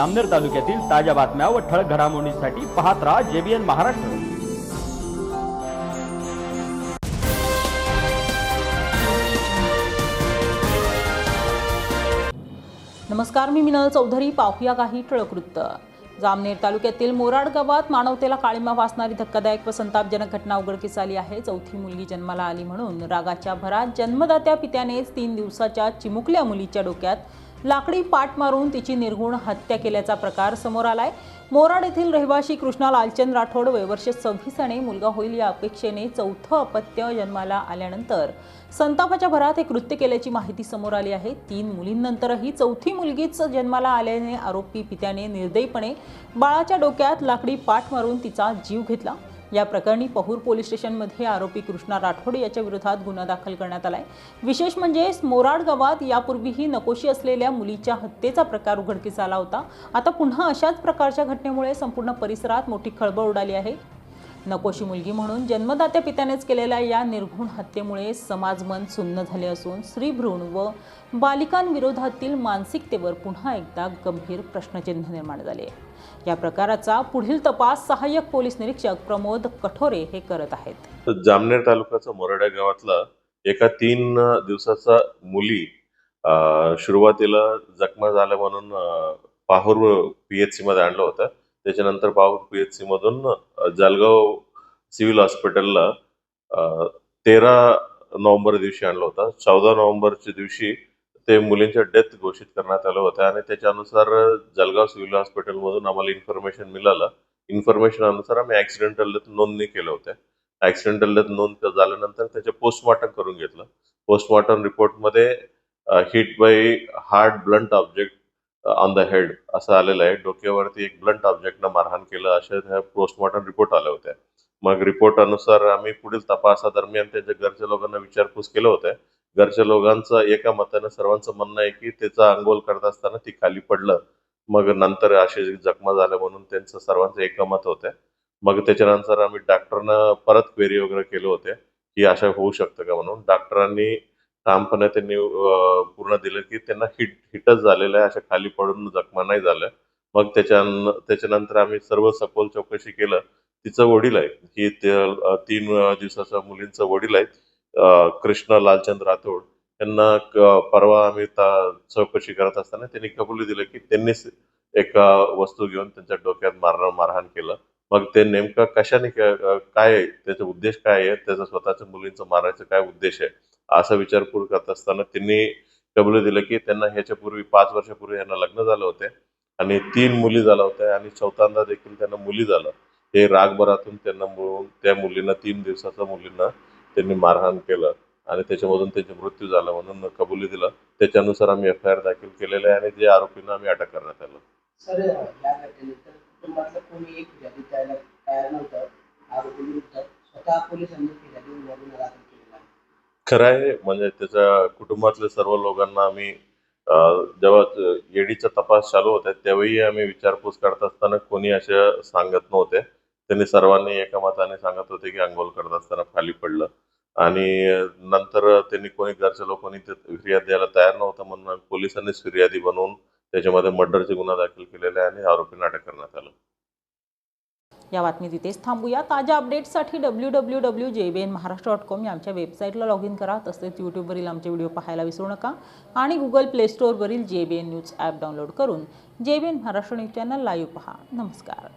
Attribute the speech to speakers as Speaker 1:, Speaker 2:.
Speaker 1: अमनेर तालुक्यातील ताज्या बातम्या व ठळक घडामोडींसाठी पाहत राहा जेबीएन महाराष्ट्र.
Speaker 2: नमस्कार मी मिनल चौधरी. पाहूया काही ठळक वृत्त. जामनेर तालुक्यातील मोराड गावात मानवतेला काळीमा वाचणारी धक्कादायक व संतापजनक घटना उघडकीस आली आहे. चौथी मुलगी जन्माला आली म्हणून रागाच्या भरात जन्मदात्या पित्यानेच तीन दिवसाच्या चिमुकल्या मुलीच्या डोक्यात लाकडी पाट मारून तिची निर्गुण हत्या केल्याचा प्रकार समोर आलाय. मोराड येथील रहिवाशी कृष्णा लालचंद राठोड वयवर्ष सव्वीसाने मुलगा होईल या अपेक्षेने चौथं अपत्य जन्माला आल्यानंतर संतापाच्या भरात हे कृत्य केल्याची माहिती समोर आली आहे. तीन मुलींनंतरही चौथी मुलगीच जन्माला आल्याने आरोपी पित्याने निर्दयीपणे बाळाच्या डोक्यात लाकडी पाठ मारून तिचा जीव घेतला. या प्रकरणी पहूर पोलीस स्टेशनमध्ये आरोपी कृष्णा राठोड याच्या विरोधात गुन्हा दाखल करण्यात आलाय. विशेष म्हणजे मोराड गावात यापूर्वीही नकोशी असलेल्या मुलीच्या हत्येचा प्रकार उघडकीस आला होता. आता पुन्हा अशाच प्रकारच्या घटनेमुळे संपूर्ण परिसरात मोठी खळबळ उडाली आहे. नकोशी मुलगी म्हणून जन्मदात्या पित्यानेच केलेल्या या निर्घुण हत्येमुळे समाजमन सुन्न झाले असून स्त्रीभ्रूण व बालिकांविरोधातील मानसिकतेवर पुन्हा एकदा गंभीर प्रश्नचिन्ह निर्माण झाले आहे. या प्रकाराचा पुढील तपास सहाय्यक पोलीस निरीक्षक प्रमोद कठोरे हे करत आहेत.
Speaker 3: जामनेर तालुक्याचा मोरडा गावातला एका तीन दिवसाचा मुली सुरुवातीला जखमा झाल्या म्हणून अं, पाहूर पीएचसी मध्ये आणलं होतं. त्याच्यानंतर पाहूर पीएचसी मधून जालगाव जळगाव सिव्हिल हॉस्पिटलला तेरा नोव्हेंबर दिवशी आणलं होतं. चौदा नोव्हेंबरच्या दिवशी ते मुलींच्या डेथ घोषित करण्यात आलं होतं आणि त्याच्यानुसार जळगाव सिव्हिल हॉस्पिटलमधून आम्हाला इन्फॉर्मेशन मिळालं. इन्फॉर्मेशन अनुसार आम्ही ऍक्सिडेंटल डेथ नोंदणी केलं होत्या. ऍक्सिडेंटल डेथ नोंद झाल्यानंतर त्याचे पोस्टमॉर्टम करून घेतलं. Postmortem रिपोर्टमध्ये hit by hard blunt object on the head असं आलेलं आहे. डोक्यावरती एक ब्लंट ऑब्जेक्टनं मारहाण केलं अशा त्या पोस्टमॉर्टम रिपोर्ट आल्या होत्या. मग रिपोर्ट अनुसार आम्ही पुढील तपासादरम्यान त्यांच्या घरच्या लोकांना विचारपूस केलं होतं. घरच्या लोकांचं एका मतानं सर्वांचं म्हणणं आहे की त्याचा अंघोल करत असताना ती खाली पडलं. मग नंतर असे जखमा झाल्या म्हणून त्यांचं सर्वांचं एकमत होतं मग त्याच्यानंतर आम्ही डॉक्टरना परत क्वेरी वगैरे केले होते की अशा होऊ शकतं का म्हणून. डॉक्टरांनी ठामपणे त्यांनी पूर्ण दिलं की त्यांना हिट हिटच झालेलं आहे. अशा खाली पडून जखमा नाही झाल्या. मग त्याच्या त्याच्यानंतर आम्ही सर्व सखोल चौकशी केलं. तिचं वडील आहे की ते तीन दिवसाच्या मुलींचं वडील आहे कृष्ण लालचंद राठोड त्यांना परवा आम्ही चौकशी करत असताना त्यांनी कबुली दिलं की त्यांनीच एका वस्तू घेऊन त्यांच्या डोक्यात मारण मारहाण केलं. मग ते नेमकं कशाने काय त्याचा उद्देश काय आहे? त्याचा स्वतःच्या मुलींचं मारायचं काय उद्देश आहे? असा विचारपूर करत असताना त्यांनी कबुली दिलं की त्यांना ह्याच्यापूर्वी पाच वर्षापूर्वी यांना लग्न झालं होते आणि तीन मुली झाल्या होत्या आणि चौथ्यांदा देखील त्यांना मुली झालं. हे रागभरातून त्यांना मिळून त्या मुलींना तीन दिवसाच्या मुलींना त्यांनी मारहाण केलं आणि त्याच्यामधून त्यांचा मृत्यू झाला म्हणून कबुली दिलं. त्याच्यानुसार आम्ही एफ आय आर दाखल केलेले आहे आणि जे आरोपींना आम्ही अटक करण्यात आलं.
Speaker 4: सर या घटनेनंतर कुटुंबातलं कोणी एक फिर्यादी द्यायला तयार नव्हतं. आरोपी विरुद्ध स्वतः पोलिसांनी फिर्यादी गुन्हा दाखल केलेला आहे.
Speaker 3: खरं आहे म्हणजे त्याच्या कुटुंबातल्या सर्व लोकांना आम्ही अं, जेव्हा येडीचा तपास चालू होता त्यावेळी आम्ही विचारपूस करत असताना कोणी असे सांगत नव्हते. त्यांनी सर्वांनी एकामताने सांगत होते की अंघोळ करत असताना खाली पडलं. आणि नंतर त्यांनी कोणी घरच्या लोकांनी ते फिर्याद द्यायला तयार नव्हतं म्हणून आम्ही पोलिसांनीच फिर्यादी बनवून त्याच्यामध्ये मर्डरचे गुन्हा दाखल केलेले आणि आरोपींना अटक करण्यात आलं.
Speaker 2: या बातमी तिथेच थांबूया. ताज्या अपडेट्ससाठी W W W J B N Maharashtra dot com या आमच्या वेबसाईटला लॉग इन करा. तसेच यूट्यूबवरील आमचे व्हिडिओ पाहायला विसरू नका. आणि Google play स्टोअरवरील J B N news app download करून J B N Maharashtra news channel live पहा. नमस्कार.